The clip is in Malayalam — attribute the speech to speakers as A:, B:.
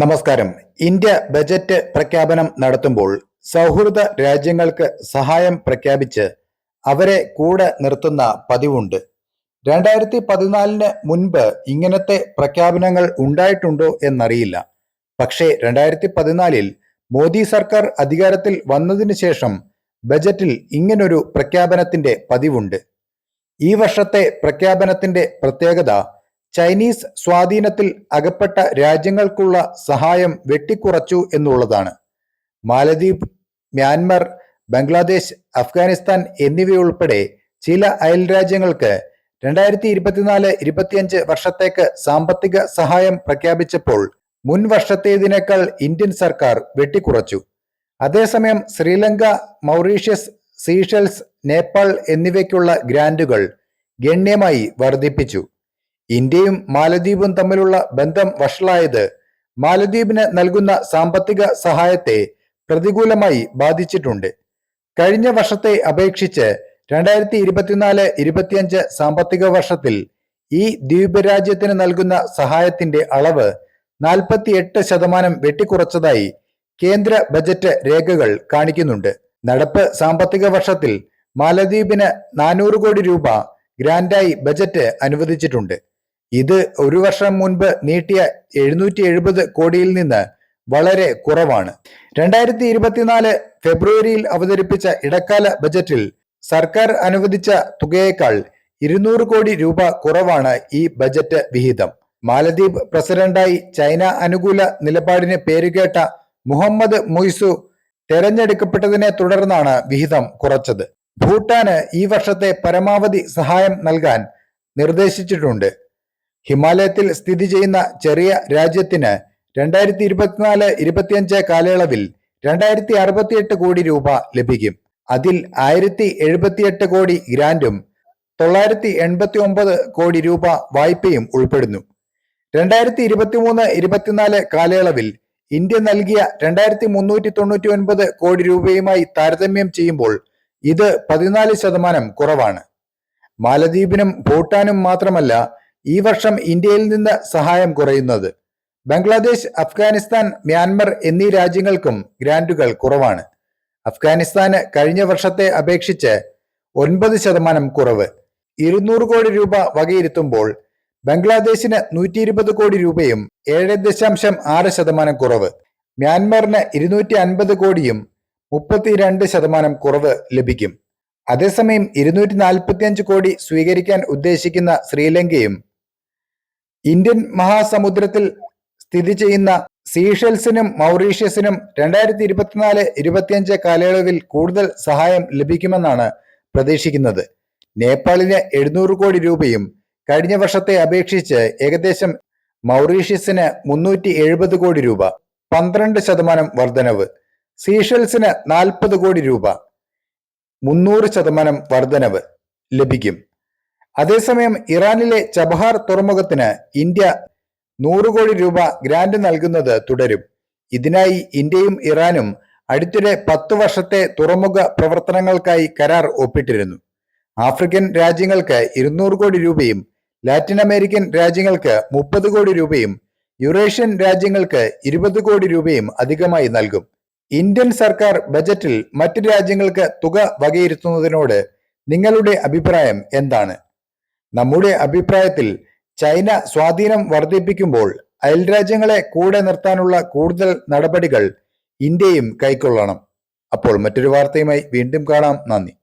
A: നമസ്കാരം. ഇന്ത്യ ബജറ്റ് പ്രഖ്യാപനം നടത്തുമ്പോൾ സൗഹൃദ രാജ്യങ്ങൾക്ക് സഹായം പ്രഖ്യാപിച്ച് അവരെ കൂടെ നിർത്തുന്ന പതിവുണ്ട്. രണ്ടായിരത്തി പതിനാലിന് മുൻപ് ഇങ്ങനത്തെ പ്രഖ്യാപനങ്ങൾ ഉണ്ടായിട്ടുണ്ടോ എന്നറിയില്ല. പക്ഷേ രണ്ടായിരത്തി പതിനാലിൽ മോദി സർക്കാർ അധികാരത്തിൽ വന്നതിന് ശേഷം ബജറ്റിൽ ഇങ്ങനൊരു പ്രഖ്യാപനത്തിന്റെ പതിവുണ്ട്. ഈ വർഷത്തെ പ്രഖ്യാപനത്തിന്റെ പ്രത്യേകത ചൈനീസ് സ്വാധീനത്തിൽ അകപ്പെട്ട രാജ്യങ്ങൾക്കുള്ള സഹായം വെട്ടിക്കുറച്ചു എന്നുള്ളതാണ്. മാലദ്വീപ് മ്യാൻമർ ബംഗ്ലാദേശ് അഫ്ഗാനിസ്ഥാൻ എന്നിവയുൾപ്പെടെ ചില അയൽ രാജ്യങ്ങൾക്ക് രണ്ടായിരത്തി ഇരുപത്തിനാല് ഇരുപത്തിയഞ്ച് വർഷത്തേക്ക് സാമ്പത്തിക സഹായം പ്രഖ്യാപിച്ചപ്പോൾ മുൻ വർഷത്തേതിനേക്കാൾ ഇന്ത്യൻ സർക്കാർ വെട്ടിക്കുറച്ചു. അതേസമയം ശ്രീലങ്ക മൗറീഷ്യസ് സീഷൽസ് നേപ്പാൾ എന്നിവയ്ക്കുള്ള ഗ്രാന്റുകൾ ഗണ്യമായി വർദ്ധിപ്പിച്ചു. ഇന്ത്യയും മാലദ്വീപും തമ്മിലുള്ള ബന്ധം വഷളായത് മാലദ്വീപിന് നൽകുന്ന സാമ്പത്തിക സഹായത്തെ പ്രതികൂലമായി ബാധിച്ചിട്ടുണ്ട്. കഴിഞ്ഞ വർഷത്തെ അപേക്ഷിച്ച് രണ്ടായിരത്തി ഇരുപത്തിനാല് ഇരുപത്തിയഞ്ച് സാമ്പത്തിക വർഷത്തിൽ ഈ ദ്വീപ് രാജ്യത്തിന് നൽകുന്ന സഹായത്തിന്റെ അളവ് നാൽപ്പത്തിയെട്ട് ശതമാനം വെട്ടിക്കുറച്ചതായി കേന്ദ്ര ബജറ്റ് രേഖകൾ കാണിക്കുന്നുണ്ട്. നടപ്പ് സാമ്പത്തിക വർഷത്തിൽ മാലദ്വീപിന് നാനൂറ് കോടി രൂപ ഗ്രാന്റായി ബജറ്റ് അനുവദിച്ചിട്ടുണ്ട്. ഇത് ഒരു വർഷം മുൻപ് നീട്ടിയ എഴുന്നൂറ്റി എഴുപത് കോടിയിൽ നിന്ന് വളരെ കുറവാണ്. രണ്ടായിരത്തി ഇരുപത്തിനാല് ഫെബ്രുവരിയിൽ അവതരിപ്പിച്ച ഇടക്കാല ബജറ്റിൽ സർക്കാർ അനുവദിച്ച തുകയേക്കാൾ ഇരുന്നൂറ് കോടി രൂപ കുറവാണ് ഈ ബജറ്റ് വിഹിതം. മാലദ്വീപ് പ്രസിഡന്റായി ചൈന അനുകൂല നിലപാടിന് പേരുകേട്ട മുഹമ്മദ് മൊയ്സു തെരഞ്ഞെടുക്കപ്പെട്ടതിനെ തുടർന്നാണ് വിഹിതം കുറച്ചത്. ഭൂട്ടാന് ഈ വർഷത്തെ പരമാവധി സഹായം നൽകാൻ നിർദ്ദേശിച്ചിട്ടുണ്ട്. ഹിമാലയത്തിൽ സ്ഥിതി ചെയ്യുന്ന ചെറിയ രാജ്യത്തിന് രണ്ടായിരത്തി ഇരുപത്തിനാല് ഇരുപത്തിയഞ്ച് കാലയളവിൽ രണ്ടായിരത്തി അറുപത്തിയെട്ട് കോടി രൂപ ലഭിക്കും. അതിൽ ആയിരത്തി എഴുപത്തിയെട്ട് കോടി ഗ്രാന്റും തൊള്ളായിരത്തി എൺപത്തി ഒമ്പത് കോടി രൂപ വായ്പയും ഉൾപ്പെടുന്നു. രണ്ടായിരത്തി ഇരുപത്തിമൂന്ന് ഇരുപത്തിനാല് കാലയളവിൽ ഇന്ത്യ നൽകിയ രണ്ടായിരത്തി മുന്നൂറ്റി തൊണ്ണൂറ്റി ഒൻപത് കോടി രൂപയുമായി താരതമ്യം ചെയ്യുമ്പോൾ ഇത് പതിനാല് ശതമാനം കുറവാണ്. മാലദ്വീപിനും ഭൂട്ടാനും മാത്രമല്ല ഈ വർഷം ഇന്ത്യയിൽ നിന്ന് സഹായം കുറയുന്നത്. ബംഗ്ലാദേശ് അഫ്ഗാനിസ്ഥാൻ മ്യാൻമർ എന്നീ രാജ്യങ്ങൾക്കും ഗ്രാന്റുകൾ കുറവാണ്. അഫ്ഗാനിസ്ഥാന് കഴിഞ്ഞ വർഷത്തെ അപേക്ഷിച്ച് ഒൻപത് ശതമാനം കുറവ്. ഇരുന്നൂറ് കോടി രൂപ വകയിരുത്തുമ്പോൾ ബംഗ്ലാദേശിന് നൂറ്റി ഇരുപത് കോടി രൂപയും ഏഴ് ദശാംശം ആറ് ശതമാനം കുറവ്. മ്യാൻമറിന് ഇരുന്നൂറ്റി അൻപത് കോടിയും മുപ്പത്തിരണ്ട് ശതമാനം കുറവ് ലഭിക്കും. അതേസമയം ഇരുന്നൂറ്റി നാൽപ്പത്തി അഞ്ച് കോടി സ്വീകരിക്കാൻ ഉദ്ദേശിക്കുന്ന ശ്രീലങ്കയും ഇന്ത്യൻ മഹാസമുദ്രത്തിൽ സ്ഥിതി ചെയ്യുന്ന സീഷെൽസിനും മൗറീഷ്യസിനും രണ്ടായിരത്തി ഇരുപത്തിനാല് ഇരുപത്തിയഞ്ച് കാലയളവിൽ കൂടുതൽ സഹായം ലഭിക്കുമെന്നാണ് പ്രതീക്ഷിക്കുന്നത്. നേപ്പാളിന് എഴുന്നൂറ് കോടി രൂപയും കഴിഞ്ഞ വർഷത്തെ അപേക്ഷിച്ച് ഏകദേശം മൗറീഷ്യസിന് മുന്നൂറ്റി എഴുപത് കോടി രൂപ പന്ത്രണ്ട് ശതമാനം വർധനവ്. സീഷെൽസിന് നാൽപ്പത് കോടി രൂപ മുന്നൂറ് ശതമാനം വർധനവ് ലഭിക്കും. അതേസമയം ഇറാനിലെ ചബഹാർ തുറമുഖത്തിന് ഇന്ത്യ നൂറ് കോടി രൂപ ഗ്രാന്റ് നൽകുന്നത് തുടരും. ഇതിനായി ഇന്ത്യയും ഇറാനും അടുത്തിടെ പത്തു വർഷത്തെ തുറമുഖ പ്രവർത്തനങ്ങൾക്കായി കരാർ ഒപ്പിട്ടിരുന്നു. ആഫ്രിക്കൻ രാജ്യങ്ങൾക്ക് ഇരുന്നൂറ് കോടി രൂപയും ലാറ്റിൻ അമേരിക്കൻ രാജ്യങ്ങൾക്ക് മുപ്പത് കോടി രൂപയും യുറേഷ്യൻ രാജ്യങ്ങൾക്ക് ഇരുപത് കോടി രൂപയും അധികമായി നൽകും. ഇന്ത്യൻ സർക്കാർ ബജറ്റിൽ മറ്റ് രാജ്യങ്ങൾക്ക് തുക വകയിരുത്തുന്നതിനോട് നിങ്ങളുടെ അഭിപ്രായം എന്താണ്? നമ്മുടെ അഭിപ്രായത്തിൽ ചൈന സ്വാധീനം വർദ്ധിപ്പിക്കുമ്പോൾ അയൽരാജ്യങ്ങളെ കൂടെ നിർത്താനുള്ള കൂടുതൽ നടപടികൾ ഇന്ത്യയും കൈക്കൊള്ളണം. അപ്പോൾ മറ്റൊരു വാർത്തയുമായി വീണ്ടും കാണാം. നന്ദി.